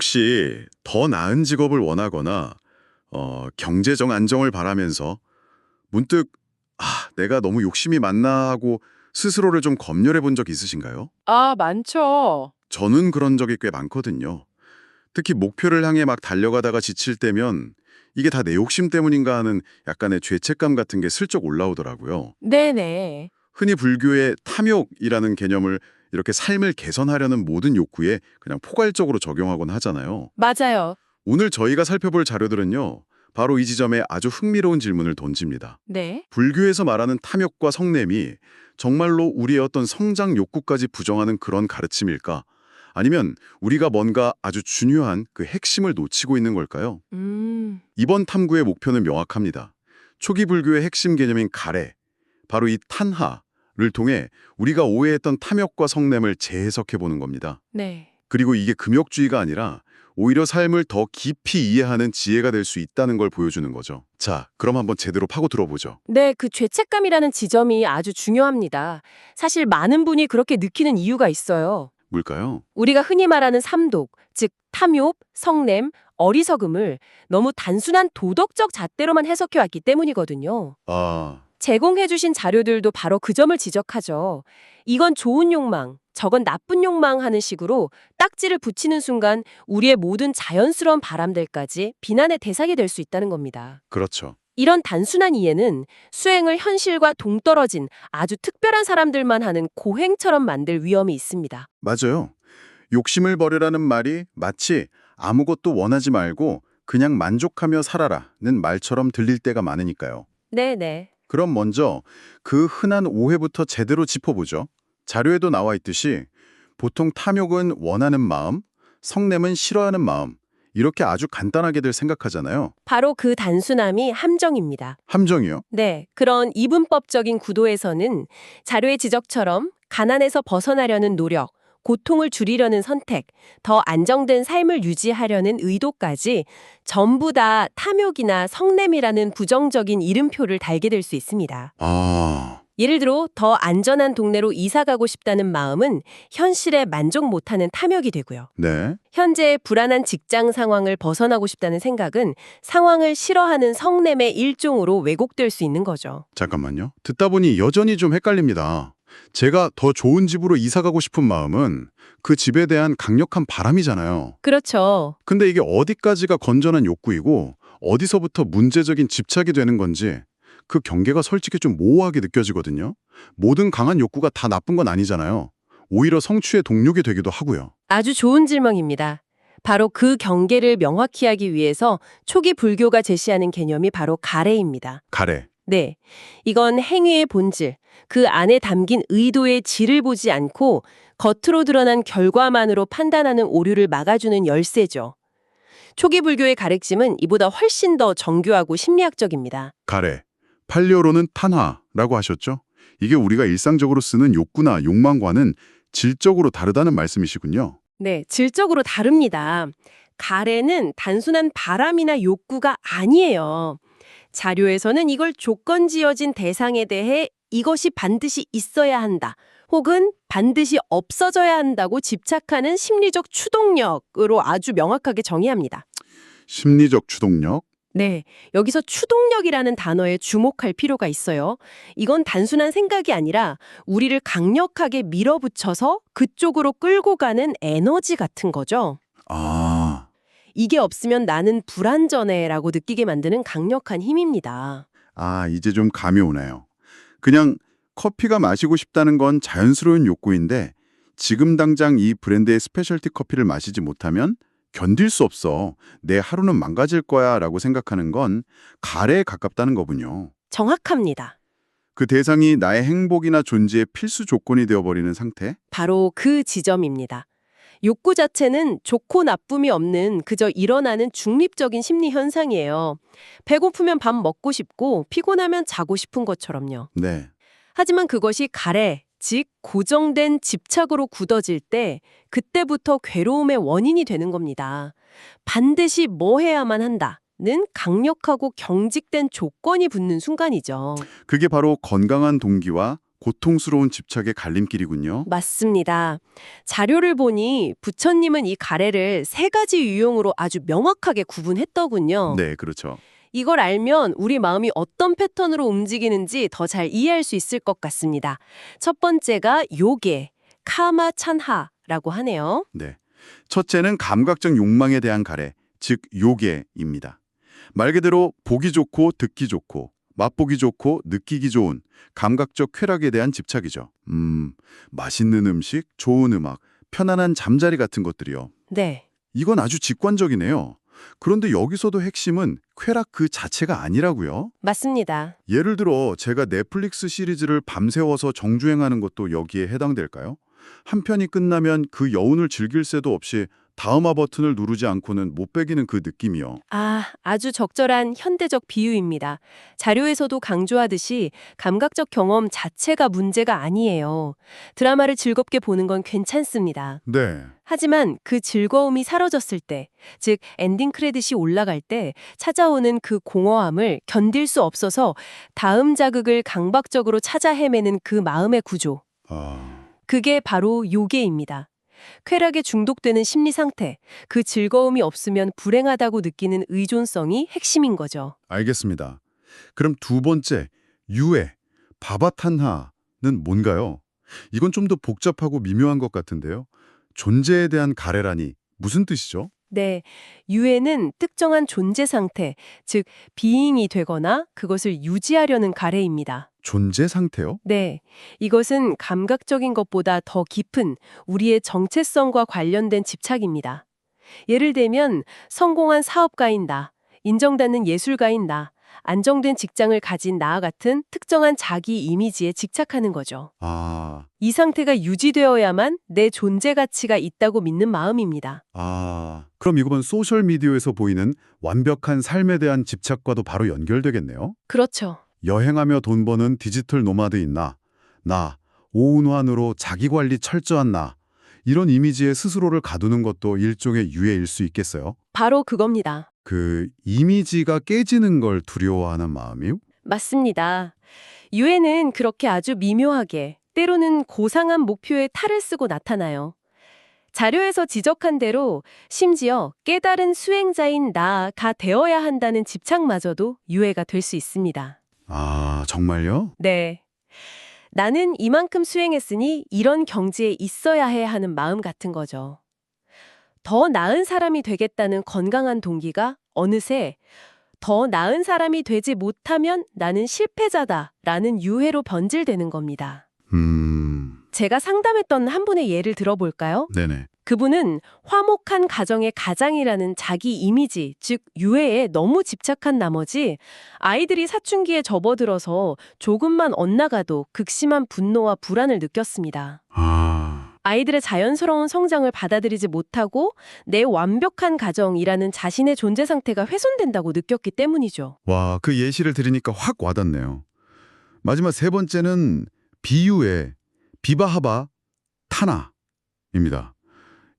혹시 더 나은 직업을 원하거나 어, 경제적 안정을 바라면서 문득 아, 내가 너무 욕심이 많나 하고 스스로를 좀 검열해 본 적 있으신가요? 아, 많죠. 저는 그런 적이 꽤 많거든요. 특히 목표를 향해 막 달려가다가 지칠 때면 이게 다 내 욕심 때문인가 하는 약간의 죄책감 같은 게 슬쩍 올라오더라고요. 네네. 흔히 불교의 탐욕이라는 개념을 이렇게 삶을 개선하려는 모든 욕구에 그냥 포괄적으로 적용하곤 하잖아요. 맞아요. 오늘 저희가 살펴볼 자료들은요. 바로 이 지점에 아주 흥미로운 질문을 던집니다. 네. 불교에서 말하는 탐욕과 성냄이 정말로 우리의 어떤 성장 욕구까지 부정하는 그런 가르침일까? 아니면 우리가 뭔가 아주 중요한 그 핵심을 놓치고 있는 걸까요? 음, 이번 탐구의 목표는 명확합니다. 초기 불교의 핵심 개념인 가래, 바로 이 탄하 를 통해 우리가 오해했던 탐욕과 성냄을 재해석해 보는 겁니다. 네. 그리고 이게 금욕주의가 아니라 오히려 삶을 더 깊이 이해하는 지혜가 될 수 있다는 걸 보여주는 거죠. 자, 그럼 한번 제대로 파고 들어보죠. 네, 그 죄책감이라는 지점이 아주 중요합니다. 사실 많은 분이 그렇게 느끼는 이유가 있어요. 뭘까요? 우리가 흔히 말하는 삼독, 즉 탐욕, 성냄, 어리석음을 너무 단순한 도덕적 잣대로만 해석해 왔기 때문이거든요. 아, 제공해 주신 자료들도 바로 그 점을 지적하죠. 이건 좋은 욕망, 저건 나쁜 욕망 하는 식으로 딱지를 붙이는 순간 우리의 모든 자연스러운 바람들까지 비난의 대상이 될 수 있다는 겁니다. 그렇죠. 이런 단순한 이해는 수행을 현실과 동떨어진 아주 특별한 사람들만 하는 고행처럼 만들 위험이 있습니다. 맞아요. 욕심을 버리라는 말이 마치 아무것도 원하지 말고 그냥 만족하며 살아라는 말처럼 들릴 때가 많으니까요. 네네. 그럼 먼저 그 흔한 오해부터 제대로 짚어보죠. 자료에도 나와 있듯이 보통 탐욕은 원하는 마음, 성냄은 싫어하는 마음, 이렇게 아주 간단하게들 생각하잖아요. 바로 그 단순함이 함정입니다. 함정이요? 네, 그런 이분법적인 구도에서는 자료의 지적처럼 가난에서 벗어나려는 노력, 고통을 줄이려는 선택, 더 안정된 삶을 유지하려는 의도까지 전부 다 탐욕이나 성냄이라는 부정적인 이름표를 달게 될 수 있습니다. 아, 예를 들어 더 안전한 동네로 이사 가고 싶다는 마음은 현실에 만족 못하는 탐욕이 되고요. 네. 현재의 불안한 직장 상황을 벗어나고 싶다는 생각은 상황을 싫어하는 성냄의 일종으로 왜곡될 수 있는 거죠. 잠깐만요. 듣다 보니 여전히 좀 헷갈립니다. 제가 더 좋은 집으로 이사 가고 싶은 마음은 그 집에 대한 강력한 바람이잖아요. 그렇죠. 근데 이게 어디까지가 건전한 욕구이고 어디서부터 문제적인 집착이 되는 건지 그 경계가 솔직히 좀 모호하게 느껴지거든요. 모든 강한 욕구가 다 나쁜 건 아니잖아요. 오히려 성취의 동력이 되기도 하고요. 아주 좋은 질문입니다. 바로 그 경계를 명확히 하기 위해서 초기 불교가 제시하는 개념이 바로 가래입니다. 가래. 네. 이건 행위의 본질, 그 안에 담긴 의도의 질을 보지 않고 겉으로 드러난 결과만으로 판단하는 오류를 막아주는 열쇠죠. 초기 불교의 가르침은 이보다 훨씬 더 정교하고 심리학적입니다. 가래. 팔리오로는 탄화라고 하셨죠? 이게 우리가 일상적으로 쓰는 욕구나 욕망과는 질적으로 다르다는 말씀이시군요. 네, 질적으로 다릅니다. 가래는 단순한 바람이나 욕구가 아니에요. 자료에서는 이걸 조건 지어진 대상에 대해 이것이 반드시 있어야 한다. 혹은 반드시 없어져야 한다고 집착하는 심리적 추동력으로 아주 명확하게 정의합니다. 심리적 추동력. 네, 여기서 추동력이라는 단어에 주목할 필요가 있어요. 이건 단순한 생각이 아니라 우리를 강력하게 밀어붙여서 그쪽으로 끌고 가는 에너지 같은 거죠. 아, 이게 없으면 나는 불안전해라고 느끼게 만드는 강력한 힘입니다. 아, 이제 좀 감이 오네요. 그냥 커피가 마시고 싶다는 건 자연스러운 욕구인데 지금 당장 이 브랜드의 스페셜티 커피를 마시지 못하면 견딜 수 없어. 내 하루는 망가질 거야 라고 생각하는 건 가래에 가깝다는 거군요. 정확합니다. 그 대상이 나의 행복이나 존재의 필수 조건이 되어버리는 상태? 바로 그 지점입니다. 욕구 자체는 좋고 나쁨이 없는 그저 일어나는 중립적인 심리 현상이에요. 배고프면 밥 먹고 싶고 피곤하면 자고 싶은 것처럼요. 네. 하지만 그것이 가래, 즉 고정된 집착으로 굳어질 때 그때부터 괴로움의 원인이 되는 겁니다. 반드시 뭐 해야만 한다 는 강력하고 경직된 조건이 붙는 순간이죠. 그게 바로 건강한 동기와 고통스러운 집착의 갈림길이군요. 맞습니다. 자료를 보니 부처님은 이 가래를 세 가지 유형으로 아주 명확하게 구분했더군요. 네, 그렇죠. 이걸 알면 우리 마음이 어떤 패턴으로 움직이는지 더 잘 이해할 수 있을 것 같습니다. 첫 번째가 요게, 카마 찬하라고 하네요. 네. 첫째는 감각적 욕망에 대한 가래, 즉 요괴입니다. 말 그대로 보기 좋고 듣기 좋고 맛보기 좋고 느끼기 좋은 감각적 쾌락에 대한 집착이죠. 음, 맛있는 음식, 좋은 음악, 편안한 잠자리 같은 것들이요. 네. 이건 아주 직관적이네요. 그런데 여기서도 핵심은 쾌락 그 자체가 아니라고요. 맞습니다. 예를 들어 제가 넷플릭스 시리즈를 밤새워서 정주행하는 것도 여기에 해당될까요? 한 편이 끝나면 그 여운을 즐길 새도 없이 다음화 버튼을 누르지 않고는 못 빼기는 그 느낌이요. 아, 아주 적절한 현대적 비유입니다. 자료에서도 강조하듯이 감각적 경험 자체가 문제가 아니에요. 드라마를 즐겁게 보는 건 괜찮습니다. 네. 하지만 그 즐거움이 사라졌을 때, 즉 엔딩 크레딧이 올라갈 때 찾아오는 그 공허함을 견딜 수 없어서 다음 자극을 강박적으로 찾아 헤매는 그 마음의 구조. 아, 그게 바로 요괴입니다. 쾌락에 중독되는 심리 상태, 그 즐거움이 없으면 불행하다고 느끼는 의존성이 핵심인 거죠. 알겠습니다. 그럼 두 번째, 유해, 바바탄하는 뭔가요? 이건 좀 더 복잡하고 미묘한 것 같은데요. 존재에 대한 가래라니 무슨 뜻이죠? 네, 유해는 특정한 존재 상태, 즉 비잉이 되거나 그것을 유지하려는 가래입니다. 존재 상태요? 네, 이것은 감각적인 것보다 더 깊은 우리의 정체성과 관련된 집착입니다. 예를 들면 성공한 사업가인 나, 인정받는 예술가인 나, 안정된 직장을 가진 나와 같은 특정한 자기 이미지에 집착하는 거죠. 아, 이 상태가 유지되어야만 내 존재 가치가 있다고 믿는 마음입니다. 아. 그럼 이건 소셜 미디어에서 보이는 완벽한 삶에 대한 집착과도 바로 연결되겠네요? 그렇죠. 여행하며 돈 버는 디지털 노마드인 나, 나, 오운환으로 자기관리 철저한 나, 이런 이미지에 스스로를 가두는 것도 일종의 유해일 수 있겠어요? 바로 그겁니다. 그 이미지가 깨지는 걸 두려워하는 마음이요? 맞습니다. 유해는 그렇게 아주 미묘하게 때로는 고상한 목표에 탈을 쓰고 나타나요. 자료에서 지적한 대로 심지어 깨달은 수행자인 나가 되어야 한다는 집착마저도 유해가 될 수 있습니다. 아, 정말요? 네. 나는 이만큼 수행했으니 이런 경지에 있어야 해 하는 마음 같은 거죠. 더 나은 사람이 되겠다는 건강한 동기가 어느새 더 나은 사람이 되지 못하면 나는 실패자다 라는 유해로 변질되는 겁니다. 음, 제가 상담했던 한 분의 예를 들어볼까요? 네네. 그분은 화목한 가정의 가장이라는 자기 이미지, 즉 유해에 너무 집착한 나머지 아이들이 사춘기에 접어들어서 조금만 엇나가도 극심한 분노와 불안을 느꼈습니다. 아, 아이들의 자연스러운 성장을 받아들이지 못하고 내 완벽한 가정이라는 자신의 존재 상태가 훼손된다고 느꼈기 때문이죠. 와, 그 예시를 들으니까 확 와닿네요. 마지막 세 번째는 비유의 비바하바 타나입니다.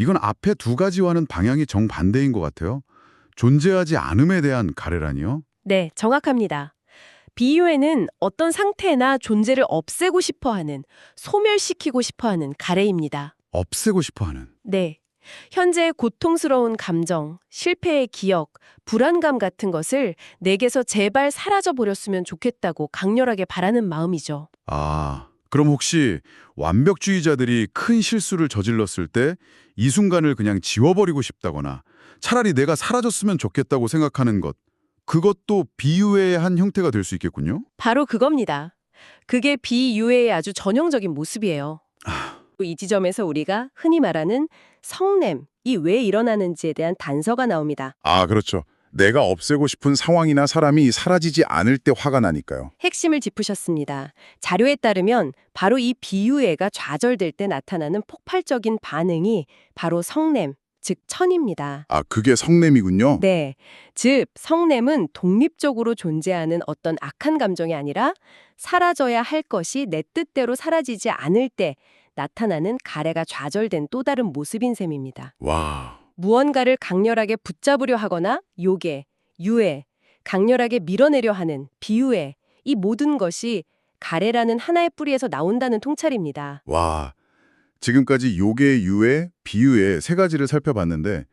이건 앞에 두 가지와는 방향이 정반대인 것 같아요. 존재하지 않음에 대한 가래라니요? 네, 정확합니다. 비유에는 어떤 상태나 존재를 없애고 싶어 하는, 소멸시키고 싶어 하는 가래입니다. 없애고 싶어하는. 네. 현재의 고통스러운 감정, 실패의 기억, 불안감 같은 것을 내게서 제발 사라져 버렸으면 좋겠다고 강렬하게 바라는 마음이죠. 아, 그럼 혹시 완벽주의자들이 큰 실수를 저질렀을 때 이 순간을 그냥 지워버리고 싶다거나 차라리 내가 사라졌으면 좋겠다고 생각하는 것, 그것도 비유의 한 형태가 될 수 있겠군요? 바로 그겁니다. 그게 비유해의 아주 전형적인 모습이에요. 아. 이 지점에서 우리가 흔히 말하는 성냄이 왜 일어나는지에 대한 단서가 나옵니다. 아, 그렇죠. 내가 없애고 싶은 상황이나 사람이 사라지지 않을 때 화가 나니까요. 핵심을 짚으셨습니다. 자료에 따르면 바로 이 비유해가 좌절될 때 나타나는 폭발적인 반응이 바로 성냄, 즉 천입니다. 아, 그게 성냄이군요. 네. 즉, 성냄은 독립적으로 존재하는 어떤 악한 감정이 아니라 사라져야 할 것이 내 뜻대로 사라지지 않을 때 나타나는 가래가 좌절된 또 다른 모습인 셈입니다. 와, 무언가를 강렬하게 붙잡으려 하거나 요괴, 유해, 강렬하게 밀어내려 하는 비유해, 이 모든 것이 가래라는 하나의 뿌리에서 나온다는 통찰입니다. 와, 지금까지 요계, 유해, 비유의 세 가지를 살펴봤는데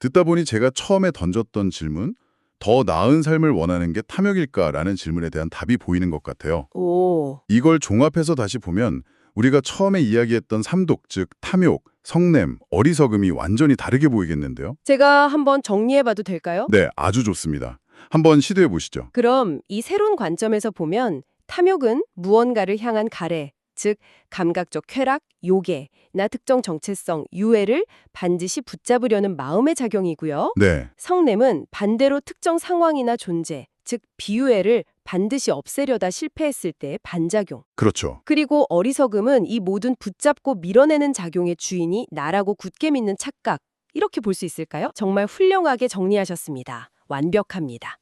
듣다 보니 제가 처음에 던졌던 질문 더 나은 삶을 원하는 게 탐욕일까라는 질문에 대한 답이 보이는 것 같아요. 오, 이걸 종합해서 다시 보면 우리가 처음에 이야기했던 삼독, 즉 탐욕, 성냄, 어리석음이 완전히 다르게 보이겠는데요. 제가 한번 정리해봐도 될까요? 네, 아주 좋습니다. 한번 시도해 보시죠. 그럼 이 새로운 관점에서 보면 탐욕은 무언가를 향한 가래, 즉 감각적 쾌락, 요괴나 특정 정체성, 유해를 반드시 붙잡으려는 마음의 작용이고요. 네, 성냄은 반대로 특정 상황이나 존재, 즉 비유해를 반드시 없애려다 실패했을 때의 반작용. 그렇죠. 그리고 어리석음은 이 모든 붙잡고 밀어내는 작용의 주인이 나라고 굳게 믿는 착각. 이렇게 볼 수 있을까요? 정말 훌륭하게 정리하셨습니다. 완벽합니다.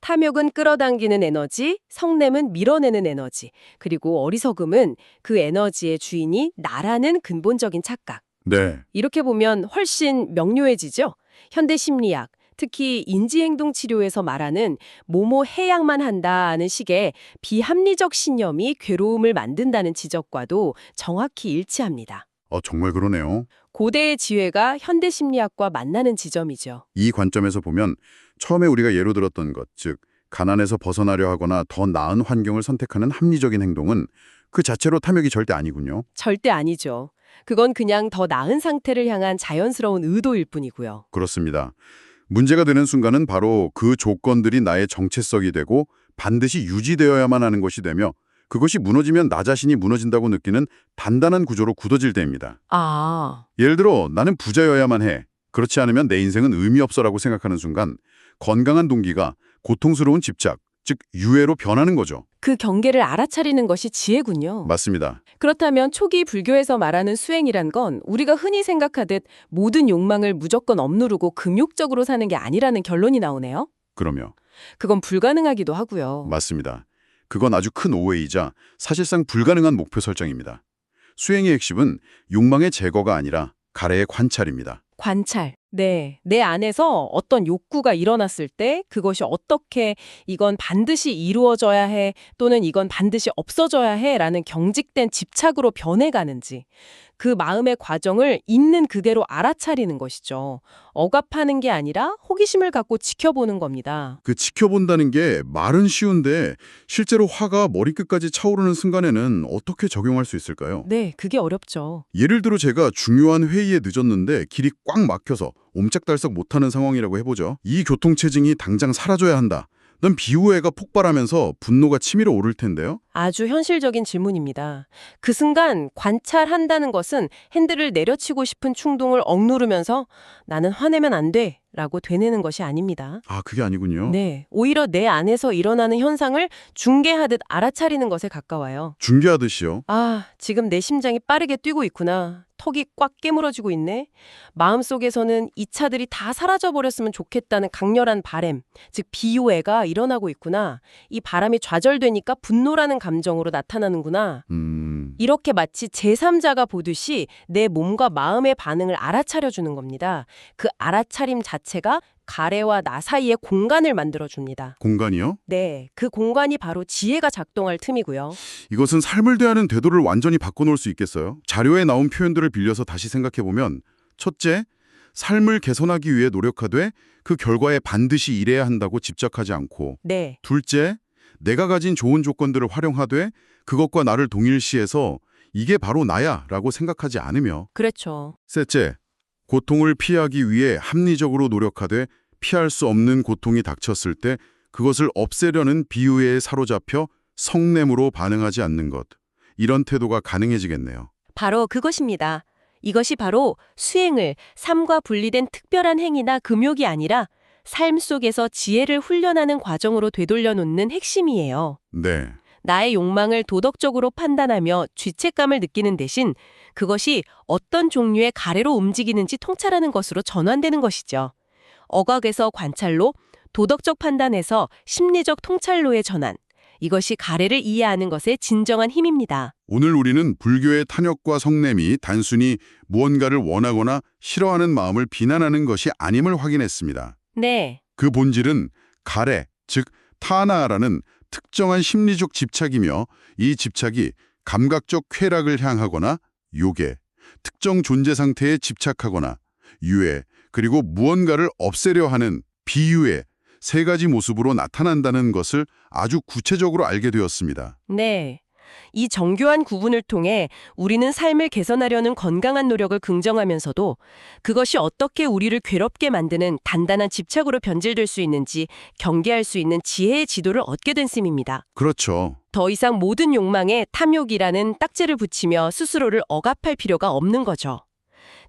탐욕은 끌어당기는 에너지, 성냄은 밀어내는 에너지, 그리고 어리석음은 그 에너지의 주인이 나라는 근본적인 착각. 네, 이렇게 보면 훨씬 명료해지죠? 현대 심리학, 특히 인지행동 치료에서 말하는 뭐뭐 해양만 한다는 식의 비합리적 신념이 괴로움을 만든다는 지적과도 정확히 일치합니다. 어, 정말 그러네요. 고대의 지혜가 현대 심리학과 만나는 지점이죠. 이 관점에서 보면 처음에 우리가 예로 들었던 것, 즉 가난에서 벗어나려 하거나 더 나은 환경을 선택하는 합리적인 행동은 그 자체로 탐욕이 절대 아니군요. 절대 아니죠. 그건 그냥 더 나은 상태를 향한 자연스러운 의도일 뿐이고요. 그렇습니다. 문제가 되는 순간은 바로 그 조건들이 나의 정체성이 되고 반드시 유지되어야만 하는 것이 되며 그것이 무너지면 나 자신이 무너진다고 느끼는 단단한 구조로 굳어질 때입니다. 아, 예를 들어 나는 부자여야만 해. 그렇지 않으면 내 인생은 의미 없어라고 생각하는 순간 건강한 동기가 고통스러운 집착, 즉 유해로 변하는 거죠. 그 경계를 알아차리는 것이 지혜군요. 맞습니다. 그렇다면 초기 불교에서 말하는 수행이란 건 우리가 흔히 생각하듯 모든 욕망을 무조건 억누르고 금욕적으로 사는 게 아니라는 결론이 나오네요. 그러며 그건 불가능하기도 하고요. 맞습니다. 그건 아주 큰 오해이자 사실상 불가능한 목표 설정입니다. 수행의 핵심은 욕망의 제거가 아니라 가래의 관찰입니다. 관찰. 네. 내 안에서 어떤 욕구가 일어났을 때 그것이 어떻게 이건 반드시 이루어져야 해 또는 이건 반드시 없어져야 해 라는 경직된 집착으로 변해가는지 그 마음의 과정을 있는 그대로 알아차리는 것이죠. 억압하는 게 아니라 호기심을 갖고 지켜보는 겁니다. 그 지켜본다는 게 말은 쉬운데 실제로 화가 머리끝까지 차오르는 순간에는 어떻게 적용할 수 있을까요? 네, 그게 어렵죠. 예를 들어 제가 중요한 회의에 늦었는데 길이 꽉 막혀서 옴짝달싹 못하는 상황이라고 해보죠. 이 교통체증이 당장 사라져야 한다. 넌 비후회가 폭발하면서 분노가 치밀어 오를 텐데요. 아주 현실적인 질문입니다. 그 순간 관찰한다는 것은 핸들을 내려치고 싶은 충동을 억누르면서 나는 화내면 안 돼. 라고 되뇌는 것이 아닙니다. 아, 그게 아니군요. 네. 오히려 내 안에서 일어나는 현상을 중계하듯 알아차리는 것에 가까워요. 중계하듯이요. 아, 지금 내 심장이 빠르게 뛰고 있구나. 턱이 꽉 깨물어지고 있네. 마음속에서는 이 차들이 다 사라져버렸으면 좋겠다는 강렬한 바램, 즉 비호애가 일어나고 있구나. 이 바람이 좌절되니까 분노라는 감정으로 나타나는구나. 음, 이렇게 마치 제3자가 보듯이 내 몸과 마음의 반응을 알아차려 주는 겁니다. 그 알아차림 자체가 가래와 나 사이의 공간을 만들어 줍니다. 공간이요? 네, 그 공간이 바로 지혜가 작동할 틈이고요. 이것은 삶을 대하는 태도를 완전히 바꿔놓을 수 있겠어요? 자료에 나온 표현들을 빌려서 다시 생각해보면 첫째, 삶을 개선하기 위해 노력하되 그 결과에 반드시 이래야 한다고 집착하지 않고 네, 둘째, 내가 가진 좋은 조건들을 활용하되 그것과 나를 동일시해서 이게 바로 나야 라고 생각하지 않으며 그렇죠. 셋째, 고통을 피하기 위해 합리적으로 노력하되 피할 수 없는 고통이 닥쳤을 때 그것을 없애려는 비유에 사로잡혀 성냄으로 반응하지 않는 것. 이런 태도가 가능해지겠네요. 바로 그것입니다. 이것이 바로 수행을 삶과 분리된 특별한 행위나 금욕이 아니라 삶 속에서 지혜를 훈련하는 과정으로 되돌려 놓는 핵심이에요. 네. 나의 욕망을 도덕적으로 판단하며 죄책감을 느끼는 대신 그것이 어떤 종류의 가래로 움직이는지 통찰하는 것으로 전환되는 것이죠. 어각에서 관찰로, 도덕적 판단에서 심리적 통찰로의 전환. 이것이 가래를 이해하는 것의 진정한 힘입니다. 오늘 우리는 불교의 탐욕과 성냄이 단순히 무언가를 원하거나 싫어하는 마음을 비난하는 것이 아님을 확인했습니다. 네, 그 본질은 가래, 즉 타나라는 특정한 심리적 집착이며 이 집착이 감각적 쾌락을 향하거나 요괴, 특정 존재 상태에 집착하거나 유해, 그리고 무언가를 없애려 하는 비유의 세 가지 모습으로 나타난다는 것을 아주 구체적으로 알게 되었습니다. 네. 이 정교한 구분을 통해 우리는 삶을 개선하려는 건강한 노력을 긍정하면서도 그것이 어떻게 우리를 괴롭게 만드는 단단한 집착으로 변질될 수 있는지 경계할 수 있는 지혜의 지도를 얻게 된 셈입니다. 그렇죠. 더 이상 모든 욕망에 탐욕이라는 딱지를 붙이며 스스로를 억압할 필요가 없는 거죠.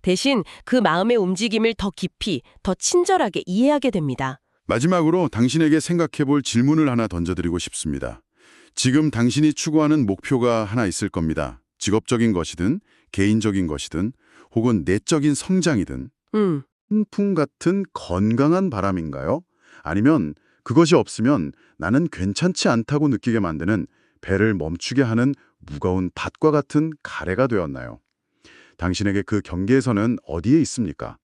대신 그 마음의 움직임을 더 깊이, 더 친절하게 이해하게 됩니다. 마지막으로 당신에게 생각해 볼 질문을 하나 던져드리고 싶습니다. 지금 당신이 추구하는 목표가 하나 있을 겁니다. 직업적인 것이든 개인적인 것이든 혹은 내적인 성장이든 음, 풍풍 같은 건강한 바람인가요? 아니면 그것이 없으면 나는 괜찮지 않다고 느끼게 만드는 배를 멈추게 하는 무거운 밭과 같은 가래가 되었나요? 당신에게 그 경계에서는 어디에 있습니까?